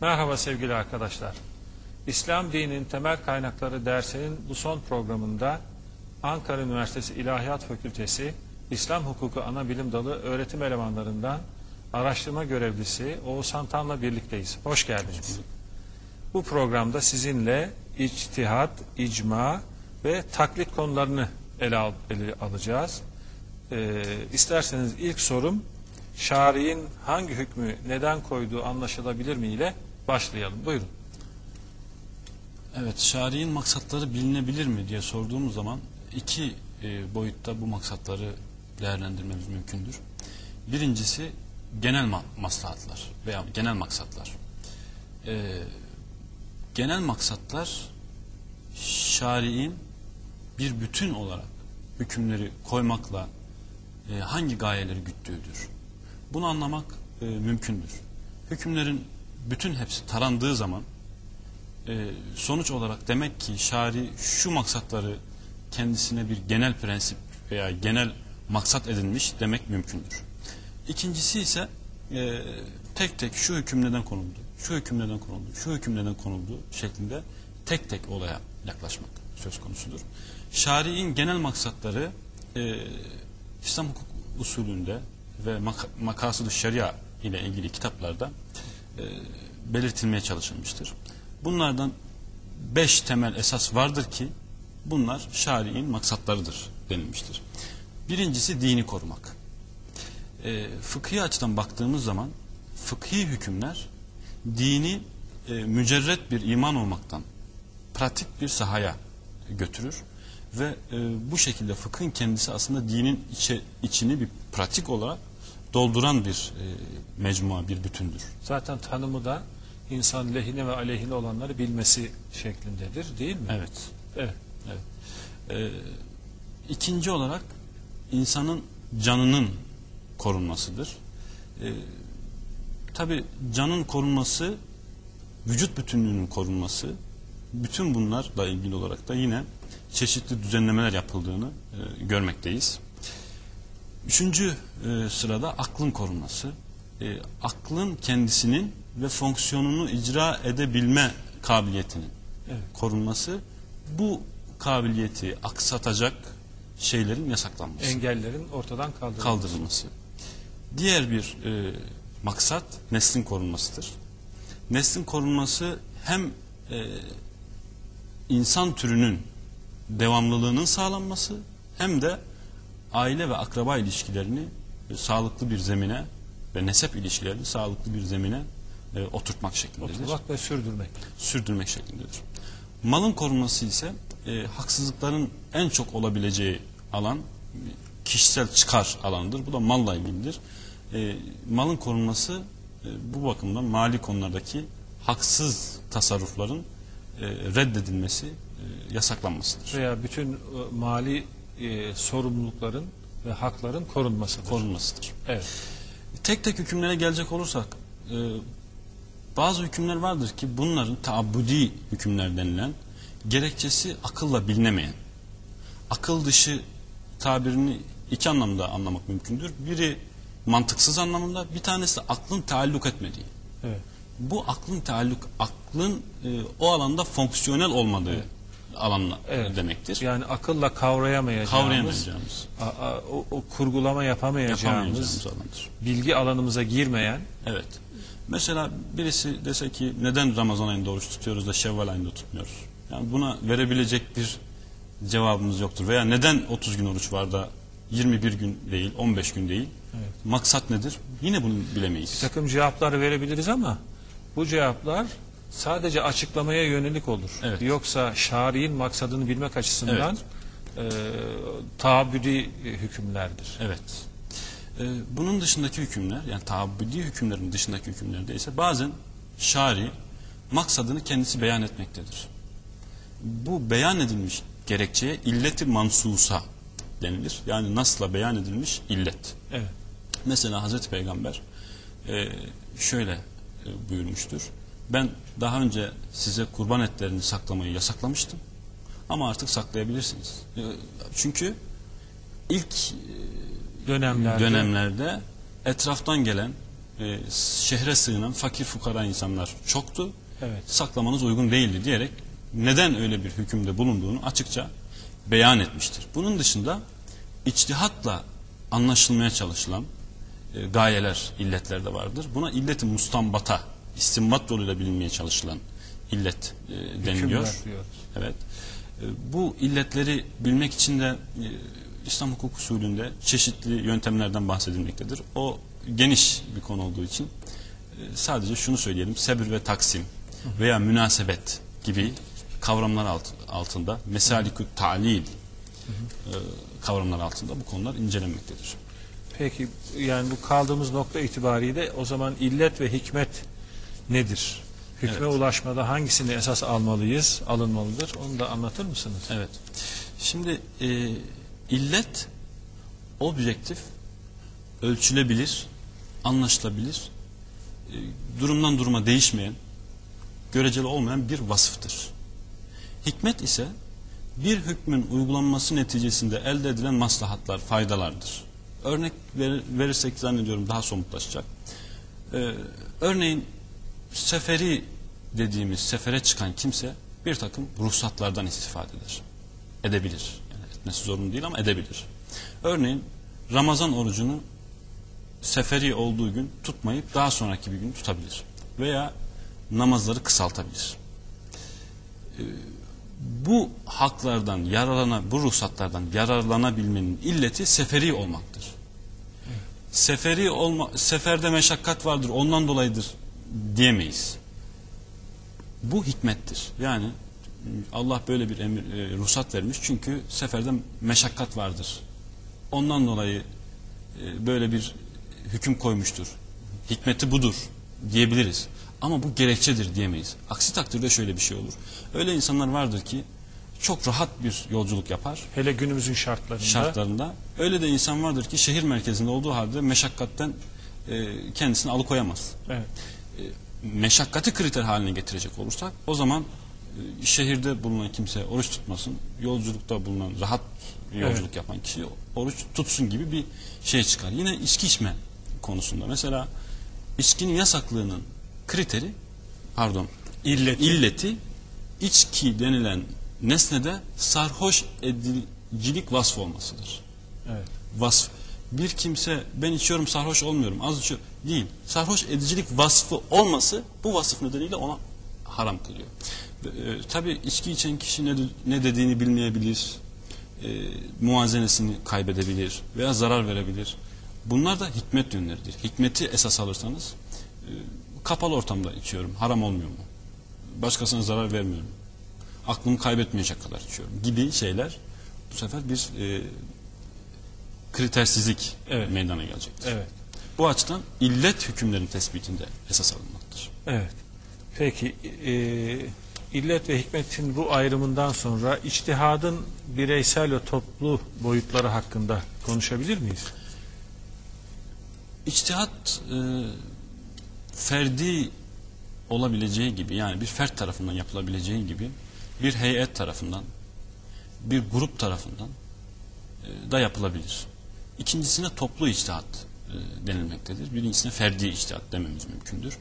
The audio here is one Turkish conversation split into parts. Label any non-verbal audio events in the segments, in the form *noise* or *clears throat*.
Merhaba sevgili arkadaşlar. İslam dininin temel kaynakları dersinin bu son programında Ankara Üniversitesi İlahiyat Fakültesi İslam Hukuku Ana Bilim Dalı öğretim elemanlarından araştırma görevlisi Oğuzhan Tan'la birlikteyiz. Hoş geldiniz. Bu programda sizinle içtihat, icma ve taklit konularını ele, al- ele alacağız. Ee, isterseniz ilk sorum şari'in hangi hükmü neden koyduğu anlaşılabilir mi ile başlayalım. Buyurun. Evet, şari'in maksatları bilinebilir mi diye sorduğumuz zaman iki e, boyutta bu maksatları değerlendirmemiz mümkündür. Birincisi genel ma- maslahatlar veya genel maksatlar. E, genel maksatlar şari'in bir bütün olarak hükümleri koymakla e, hangi gayeleri güttüğüdür. Bunu anlamak e, mümkündür. Hükümlerin bütün hepsi tarandığı zaman e, sonuç olarak demek ki şari şu maksatları kendisine bir genel prensip veya genel maksat edinmiş demek mümkündür. İkincisi ise e, tek tek şu hüküm neden konuldu, şu hüküm neden konuldu, şu hüküm neden konuldu şeklinde tek tek olaya yaklaşmak söz konusudur. Şari'in genel maksatları e, İslam hukuk usulünde ve mak makasıd şeria ile ilgili kitaplarda e, belirtilmeye çalışılmıştır. Bunlardan beş temel esas vardır ki bunlar şari'in maksatlarıdır denilmiştir. Birincisi dini korumak. E, fıkhi açıdan baktığımız zaman fıkhi hükümler dini e, mücerret bir iman olmaktan pratik bir sahaya götürür ve e, bu şekilde fıkhın kendisi aslında dinin içe, içini bir pratik olarak dolduran bir e, mecmua, bir bütündür. Zaten tanımı da insan lehine ve aleyhine olanları bilmesi şeklindedir değil mi? Evet. Evet. Evet. Ee, ikinci olarak insanın canının korunmasıdır. Ee, Tabi canın korunması, vücut bütünlüğünün korunması, bütün bunlarla ilgili olarak da yine çeşitli düzenlemeler yapıldığını e, görmekteyiz. Üçüncü e, sırada aklın korunması. E, aklın kendisinin ve fonksiyonunu icra edebilme kabiliyetinin Evet. korunması bu kabiliyeti aksatacak şeylerin yasaklanması, Engellerin ortadan kaldırılması. kaldırılması. Diğer bir e, maksat neslin korunmasıdır. Neslin korunması hem e, insan türünün devamlılığının sağlanması hem de aile ve akraba ilişkilerini e, sağlıklı bir zemine ve nesep ilişkilerini sağlıklı bir zemine e, oturtmak şeklindedir Oturmak ve sürdürmek. sürdürmek şeklindedir. Malın korunması ise e, haksızlıkların en çok olabileceği alan kişisel çıkar alanıdır. Bu da malla ilgilidir. E, malın korunması e, bu bakımdan mali konulardaki haksız tasarrufların e, reddedilmesi, e, yasaklanmasıdır. Veya bütün e, mali e, sorumlulukların ve hakların korunmasıdır. Korunmasıdır. evet. Tek tek hükümlere gelecek olursak e, bazı hükümler vardır ki bunların taabbudi hükümler denilen gerekçesi akılla bilinemeyen akıl dışı tabirini iki anlamda anlamak mümkündür. Biri mantıksız anlamında bir tanesi de aklın taalluk etmediği. Evet. Bu aklın taalluk aklın e, o alanda fonksiyonel olmadığı alanla Evet. demektir. Yani akılla kavrayamayacağımız, Kavrayamayacağımız, a- a- o, o kurgulama yapamayacağımız, yapamayacağımız alandır. bilgi alanımıza girmeyen Evet. Mesela birisi dese ki neden Ramazan ayında oruç tutuyoruz da Şevval ayında tutmuyoruz? Yani buna verebilecek bir cevabımız yoktur. Veya neden 30 gün oruç var da 21 gün değil, 15 gün değil? Evet. Maksat nedir? Yine bunu bilemeyiz. bir takım cevaplar verebiliriz ama bu cevaplar sadece açıklamaya yönelik olur. Evet. Yoksa şari'in maksadını bilmek açısından e, taabüdi hükümlerdir. Evet. Ee, bunun dışındaki hükümler, yani taabbudi hükümlerin dışındaki hükümlerde ise bazen şari maksadını kendisi beyan etmektedir. Bu beyan edilmiş gerekçeye illeti mansusa denilir. Yani nasla beyan edilmiş illet. Evet. Mesela Hazreti Peygamber e, şöyle e, buyurmuştur. Ben daha önce size kurban etlerini saklamayı yasaklamıştım. Ama artık saklayabilirsiniz. E, çünkü ilk Dönemlerde dönemlerde etraftan gelen e, şehre sığınan fakir fukara insanlar çoktu. Evet. Saklamanız uygun değildi diyerek neden öyle bir hükümde bulunduğunu açıkça beyan etmiştir. Bunun dışında içtihatla anlaşılmaya çalışılan e, gayeler, illetler de vardır. Buna illeti mustambata, istinbat yoluyla bilinmeye çalışılan illet e, deniliyor. Evet. E, Bu illetleri bilmek için de e, İslam hukuk usulünde çeşitli yöntemlerden bahsedilmektedir. O geniş bir konu olduğu için e, sadece şunu söyleyelim. Sebir ve taksim veya münasebet gibi kavramlar alt- altında mesalikü ta'lil e, kavramlar altında bu konular incelenmektedir. Peki yani bu kaldığımız nokta itibariyle o zaman illet ve hikmet nedir? Hükme Evet. ulaşmada hangisini esas almalıyız, alınmalıdır? Onu da anlatır mısınız? Evet. Şimdi e, illet objektif, ölçülebilir, anlaşılabilir, e, durumdan duruma değişmeyen, göreceli olmayan bir vasıftır. Hikmet ise bir hükmün uygulanması neticesinde elde edilen maslahatlar, faydalardır. Örnek ver- verirsek zannediyorum daha somutlaşacak. Ee, örneğin seferi dediğimiz sefere çıkan kimse bir takım ruhsatlardan istifade eder. Edebilir. Yani etmesi zorunlu değil ama edebilir. Örneğin Ramazan orucunu seferi olduğu gün tutmayıp daha sonraki bir gün tutabilir. Veya namazları kısaltabilir. Ee, bu haklardan yararlana, bu ruhsatlardan yararlanabilmenin illeti seferi olmaktır. Seferi olma, seferde meşakkat vardır, ondan dolayıdır diyemeyiz. Bu hikmettir. Yani Allah böyle bir emir, e, ruhsat vermiş çünkü seferde meşakkat vardır. Ondan dolayı e, böyle bir hüküm koymuştur. Hikmeti budur diyebiliriz. Ama bu gerekçedir diyemeyiz. Aksi takdirde şöyle bir şey olur. Öyle insanlar vardır ki çok rahat bir yolculuk yapar Hele günümüzün şartlarında. şartlarında. Öyle de insan vardır ki şehir merkezinde olduğu halde meşakkatten e, kendisini alıkoyamaz. Evet. Meşakkati kriter haline getirecek olursak o zaman e, şehirde bulunan kimse oruç tutmasın, yolculukta bulunan rahat yolculuk yapan kişi oruç tutsun gibi bir şey çıkar. Yine içki içme konusunda mesela içkinin yasaklığının kriteri pardon İlleti. illeti içki denilen nesnede sarhoş edicilik vasfı olmasıdır. Evet. Vasf. Bir kimse ben içiyorum sarhoş olmuyorum az içiyorum değil. Sarhoş edicilik vasfı olması bu vasıf nedeniyle ona haram kılıyor. E, Tabi içki içen kişi ne, ne dediğini bilmeyebilir. E, muazenesini kaybedebilir veya zarar verebilir. Bunlar da hikmet yönleridir. Hikmeti esas alırsanız e, kapalı ortamda içiyorum. Haram olmuyor mu? Başkasına zarar vermiyorum. Aklımı kaybetmeyecek kadar içiyorum gibi şeyler bu sefer bir e, kritersizlik Evet. meydana gelecektir. Evet. Bu açıdan illet hükümlerin tespitinde esas alınmalıdır. Evet. Peki e, illet ve hikmetin bu ayrımından sonra içtihadın bireysel ve toplu boyutları hakkında konuşabilir miyiz? İçtihat e, ferdi olabileceği gibi yani bir fert tarafından yapılabileceği gibi bir heyet tarafından bir grup tarafından e, da yapılabilir. İkincisine toplu içtihat e, denilmektedir. Birincisine ferdi içtihat dememiz mümkündür.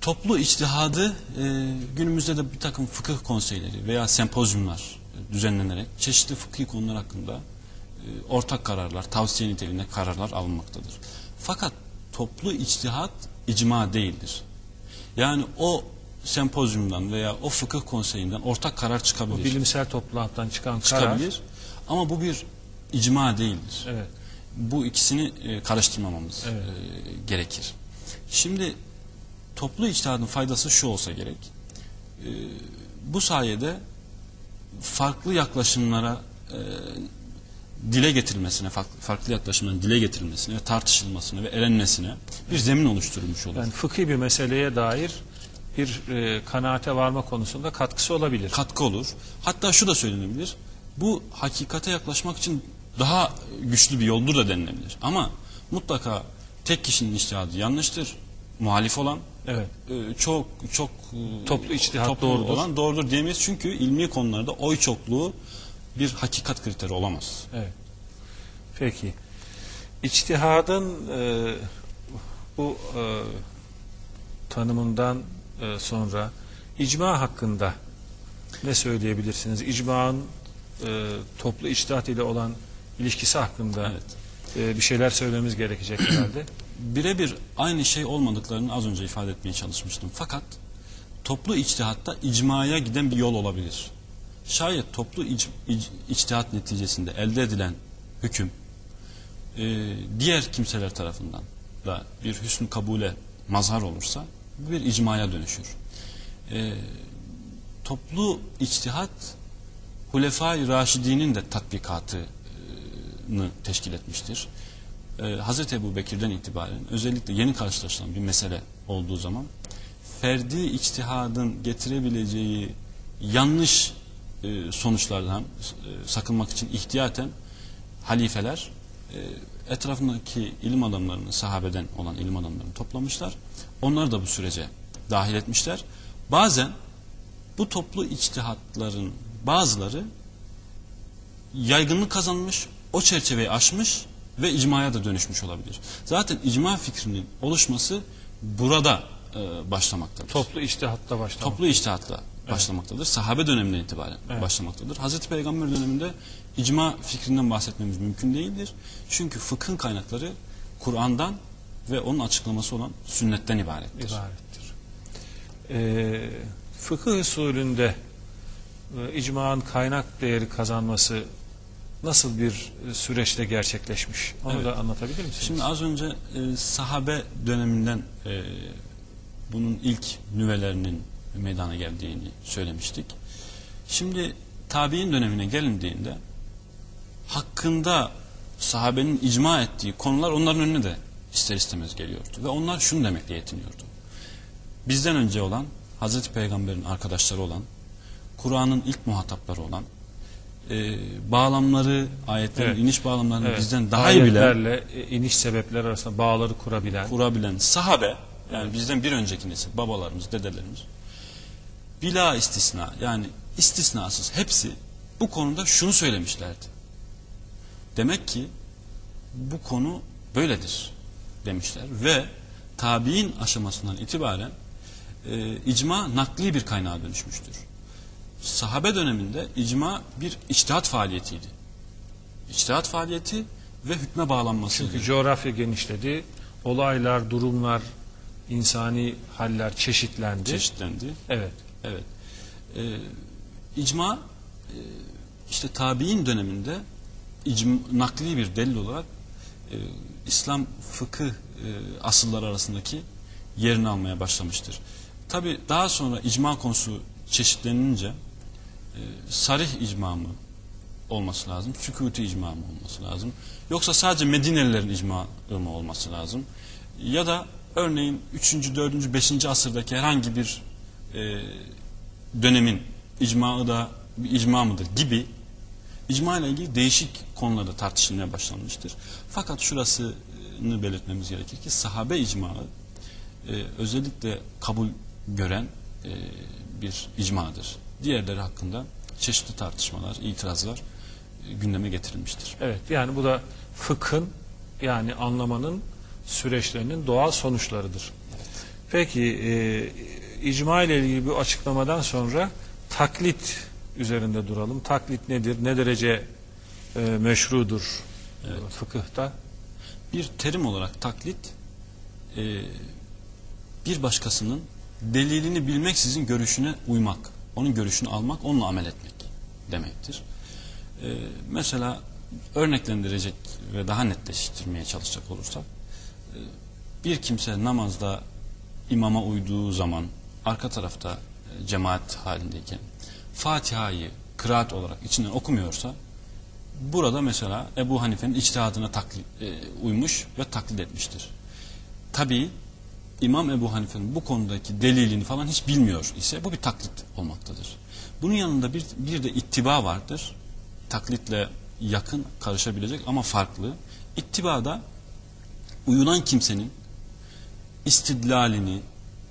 Toplu içtihadı e, günümüzde de bir takım fıkıh konseyleri veya sempozyumlar e, düzenlenerek çeşitli fıkhi konular hakkında e, ortak kararlar, tavsiye niteliğinde kararlar alınmaktadır. Fakat toplu içtihat icma değildir. Yani o sempozyumdan veya o fıkıh konseyinden ortak karar O çıkabilir. bilimsel toplantıdan çıkan karar. çıkabilir. Ama bu bir icma değildir. Evet. Bu ikisini e, karıştırmamamız Evet. e, gerekir. Şimdi toplu içtihadın faydası şu olsa gerek. E, bu sayede farklı yaklaşımlara e, dile getirilmesine, farklı, farklı yaklaşımların dile getirilmesine ve tartışılmasına ve erenmesine bir zemin oluşturulmuş olur. Yani fıkhi bir meseleye dair bir e, kanaate varma konusunda katkısı olabilir. katkı olur. Hatta şu da söylenebilir. Bu hakikate yaklaşmak için daha güçlü bir yoldur da denilebilir. Ama mutlaka tek kişinin içtihadı yanlıştır. Muhalif olan Evet. e, çok çok e, Toplu içtihat toplu doğrudur. olan doğrudur diyemeyiz. Çünkü ilmi konularda oy çokluğu bir hakikat kriteri olamaz. Evet. Peki. İçtihadın e, bu e, tanımından e, sonra icma hakkında ne söyleyebilirsiniz? İcmanın e, toplu içtihat ile olan ilişkisi hakkında Evet. e, bir şeyler söylememiz gerekecek *clears throat* herhalde. birebir aynı şey olmadıklarını az önce ifade etmeye çalışmıştım. Fakat toplu içtihatta icmaya giden bir yol olabilir. Şayet toplu ic, ic- içtihat neticesinde elde edilen hüküm e, diğer kimseler tarafından da bir hüsnü kabule mazhar olursa bir icmaya dönüşür. E, toplu içtihat Hulefai Raşidi'nin de tatbikatını teşkil etmiştir. Ee, Hazreti Ebu Bekir'den itibaren özellikle yeni karşılaşılan bir mesele olduğu zaman ferdi içtihadın getirebileceği yanlış e, sonuçlardan e, sakınmak için ihtiyaten halifeler e, etrafındaki ilim adamlarını sahabeden olan ilim adamlarını toplamışlar. Onları da bu sürece dahil etmişler. Bazen bu toplu içtihatların bazıları yaygınlık kazanmış, o çerçeveyi aşmış ve icmaya da dönüşmüş olabilir. Zaten icma fikrinin oluşması burada e, başlamaktadır. Toplu içtihatta başlamak. Toplu içtihatla başlamaktadır. Sahabe döneminden itibaren Evet. başlamaktadır. Hazreti Peygamber döneminde icma fikrinden bahsetmemiz mümkün değildir. Çünkü fıkhın kaynakları Kur'an'dan ve onun açıklaması olan sünnetten ibarettir. ibarettir. Ee, fıkıh usulünde e, icmanın kaynak değeri kazanması nasıl bir e, süreçte gerçekleşmiş? Onu Evet. da anlatabilir misiniz? Şimdi az önce e, sahabe döneminden e, bunun ilk nüvelerinin meydana geldiğini söylemiştik. Şimdi tabi'in dönemine gelindiğinde hakkında sahabenin icma ettiği konular onların önüne de ister istemez geliyordu. Ve onlar şunu demekle yetiniyordu. Bizden önce olan, Hazreti Peygamber'in arkadaşları olan, Kur'an'ın ilk muhatapları olan, e, bağlamları, ayetlerin Evet. iniş bağlamlarını Evet, bizden daha iyi bilen, ayetlerle e, iniş sebepleri arasında bağları kurabilen kurabilen sahabe yani bizden bir önceki nesil babalarımız dedelerimiz bila istisna yani istisnasız hepsi bu konuda şunu söylemişlerdi. Demek ki bu konu böyledir demişler ve tabi'in aşamasından itibaren e, icma nakli bir kaynağa dönüşmüştür. Sahabe döneminde icma bir içtihat faaliyetiydi. İçtihat faaliyeti ve hükme bağlanmasıydı. çünkü coğrafya genişledi, olaylar, durumlar, insani haller çeşitlendi. çeşitlendi. Evet. Evet. Ee, icma e, işte tabi'in döneminde icm, nakli bir delil olarak e, İslam fıkıh e, asılları arasındaki yerini almaya başlamıştır. Tabi daha sonra icma konusu çeşitlenince sarih icma mı olması lazım, sükuti icma mı olması lazım, yoksa sadece Medinelilerin icma mı olması lazım ya da örneğin 3. 4. 5. asırdaki herhangi bir e, dönemin icmaı da bir icma mıdır gibi icma ile ilgili değişik konularda tartışılmaya başlanmıştır. Fakat şurasını belirtmemiz gerekir ki sahabe icmaı e, özellikle kabul gören e, bir icmadır. Diğerleri hakkında çeşitli tartışmalar, itirazlar e, gündeme getirilmiştir. Evet. Yani bu da fıkhın yani anlamanın süreçlerinin doğal sonuçlarıdır. Peki e, icma ile ilgili bu açıklamadan sonra taklit üzerinde duralım. Taklit nedir? Ne derece e, meşrudur e, fıkıhta? Bir terim olarak taklit e, bir başkasının delilini bilmeksizin görüşüne uymak, onun görüşünü almak, onunla amel etmek demektir. E, mesela örneklendirecek ve daha netleştirmeye çalışacak olursak e, bir kimse namazda imama uyduğu zaman arka tarafta e, cemaat halindeyken Fatiha'yı kıraat olarak içinden okumuyorsa burada mesela Ebu Hanife'nin içtihadına taklit, e, uymuş ve taklit etmiştir. Tabi İmam Ebu Hanife'nin bu konudaki delilini falan hiç bilmiyor ise bu bir taklit olmaktadır. Bunun yanında bir, bir de ittiba vardır. Taklitle yakın karışabilecek ama farklı. İttibada uyulan kimsenin istidlalini,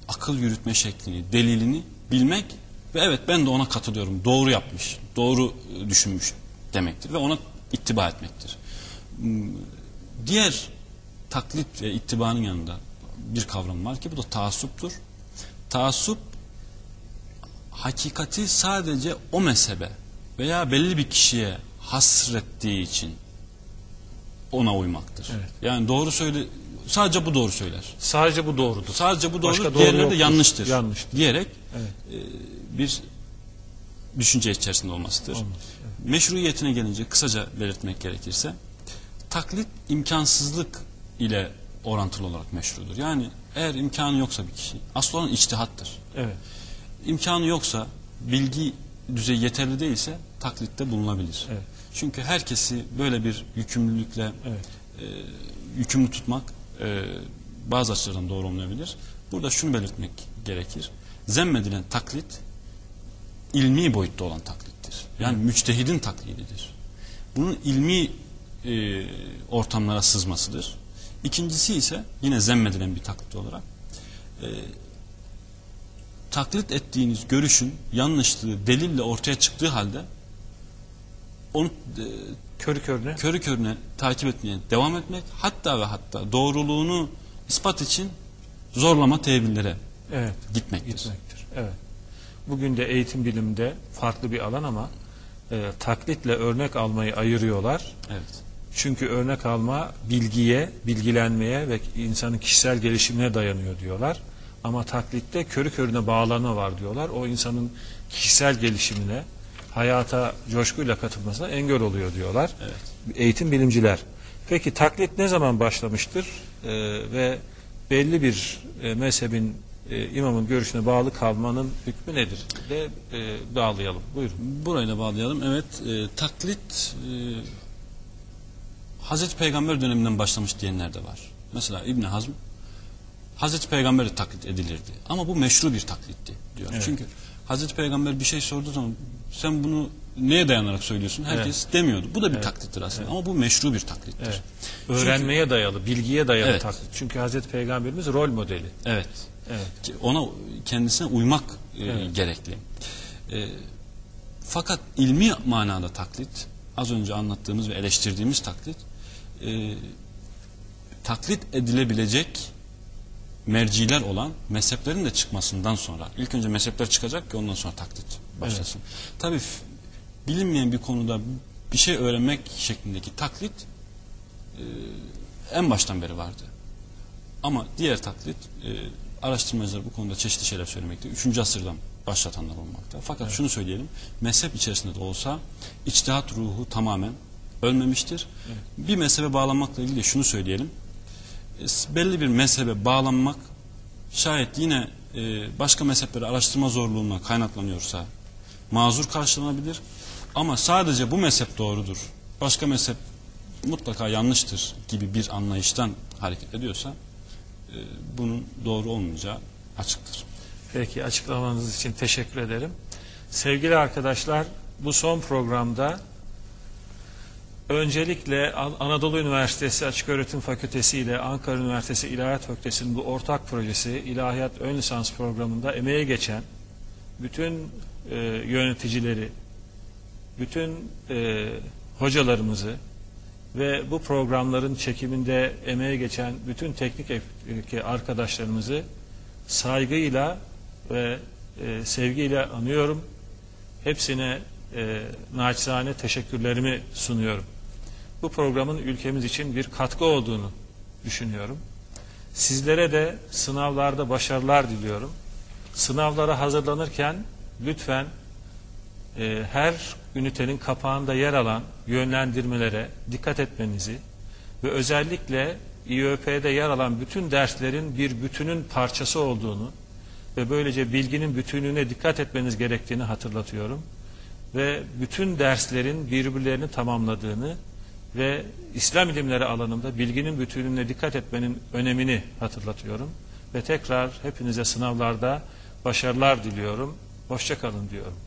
akıl yürütme şeklini, delilini bilmek ve evet ben de ona katılıyorum, doğru yapmış, doğru e, düşünmüş demektir ve ona ittiba etmektir. Hmm, Diğer taklit ve ittibanın yanında bir kavram var ki bu da taassuptur. Taassup hakikati sadece o mezhebe veya belli bir kişiye hasrettiği için ona uymaktır. Evet. Yani doğru söyle sadece bu doğru söyler. Sadece bu doğrudur. Sadece bu Başka doğru, doğru diğerleri de yoktur. yanlıştır. Yanlıştır. Diyerek Evet. e, bir düşünce içerisinde olmasıdır. Olmaz, Meşruiyetine gelince kısaca belirtmek gerekirse taklit imkansızlık ile orantılı olarak meşrudur. Yani eğer imkanı yoksa bir kişi asıl olan içtihattır. Evet. İmkanı yoksa bilgi düzeyi yeterli değilse taklitte bulunabilir. Evet. Çünkü herkesi böyle bir yükümlülükle Evet. e, yükümlü tutmak e, bazı açılardan doğru olmayabilir. Burada şunu belirtmek gerekir. Zemmedilen taklit ilmi boyutta olan taklittir. Yani müçtehidin taklididir. Bunun ilmi e, ortamlara sızmasıdır. İkincisi ise yine zemmedilen bir taklit olarak e, taklit ettiğiniz görüşün yanlışlığı delille ortaya çıktığı halde onu e, Körü körüne. körü körüne takip etmeye devam etmek hatta ve hatta doğruluğunu ispat için zorlama tevillere Evet. gitmektir. Gitmektir. Evet. Bugün de eğitim bilimde farklı bir alan ama e, taklitle örnek almayı ayırıyorlar. Evet. Çünkü örnek alma bilgiye, bilgilenmeye ve insanın kişisel gelişimine dayanıyor diyorlar. Ama taklitte körü körüne bağlanma var diyorlar. O insanın kişisel gelişimine, hayata coşkuyla katılmasına engel oluyor diyorlar. Evet. Eğitim bilimciler. Peki taklit ne zaman başlamıştır? Ee, ve belli bir e, mezhebin e, imamın görüşüne bağlı kalmanın hükmü nedir? De e, bağlayalım. Buyurun. Burayla bağlayalım. Evet, e, taklit e, Hazreti Peygamber döneminden başlamış diyenler de var. Mesela İbn Hazm Hazreti Peygamber de taklit edilirdi. Ama bu meşru bir taklitti diyor. Evet. Çünkü Hazreti Peygamber bir şey sorduğu zaman sen bunu neye dayanarak söylüyorsun? Herkes demiyordu. Bu da bir Evet. taklittir aslında ama bu meşru bir taklittir. Evet. Öğrenmeye dayalı, bilgiye dayalı Evet. taklit. Çünkü Hazreti Peygamberimiz rol modeli. Evet. Evet. Ona kendisine uymak e, Evet. gerekli. E, fakat ilmi manada taklit, az önce anlattığımız ve eleştirdiğimiz taklit, e, taklit edilebilecek merciler olan mezheplerin de çıkmasından sonra, ilk önce mezhepler çıkacak ki ondan sonra taklit başlasın. Tabii f- bilinmeyen bir konuda bir şey öğrenmek şeklindeki taklit e, en baştan beri vardı. Ama diğer taklit e, araştırmacılar bu konuda çeşitli şeyler söylemekte. Üçüncü asırdan başlatanlar olmakta. Fakat şunu söyleyelim. Mezhep içerisinde de olsa içtihat ruhu tamamen ölmemiştir. Bir mezhebe bağlanmakla ilgili de şunu söyleyelim. E, belli bir mezhebe bağlanmak şayet yine e, başka mezhepleri araştırma zorluğuna kaynaklanıyorsa mazur karşılanabilir. Ama sadece bu mezhep doğrudur. Başka mezhep mutlaka yanlıştır gibi bir anlayıştan hareket ediyorsa e, bunun doğru olmayacağı açıktır. Peki açıklamanız için teşekkür ederim. Sevgili arkadaşlar bu son programda öncelikle An- Anadolu Üniversitesi Açıköğretim Fakültesi ile Ankara Üniversitesi İlahiyat Fakültesi'nin bu ortak projesi İlahiyat Ön Lisans programında emeğe geçen bütün e, yöneticileri, bütün e, hocalarımızı ve bu programların çekiminde emeğe geçen bütün teknik arkadaşlarımızı saygıyla ve e, sevgiyle anıyorum. Hepsine e, naçizane teşekkürlerimi sunuyorum. Bu programın ülkemiz için bir katkı olduğunu düşünüyorum. Sizlere de sınavlarda başarılar diliyorum. Sınavlara hazırlanırken lütfen e, her ünitenin kapağında yer alan yönlendirmelere dikkat etmenizi ve özellikle İÖP'de yer alan bütün derslerin bir bütünün parçası olduğunu ve böylece bilginin bütünlüğüne dikkat etmeniz gerektiğini hatırlatıyorum. Ve bütün derslerin birbirlerini tamamladığını ve İslam ilimleri alanında bilginin bütünlüğüne dikkat etmenin önemini hatırlatıyorum. Ve tekrar hepinize sınavlarda başarılar diliyorum. Hoşçakalın diyorum.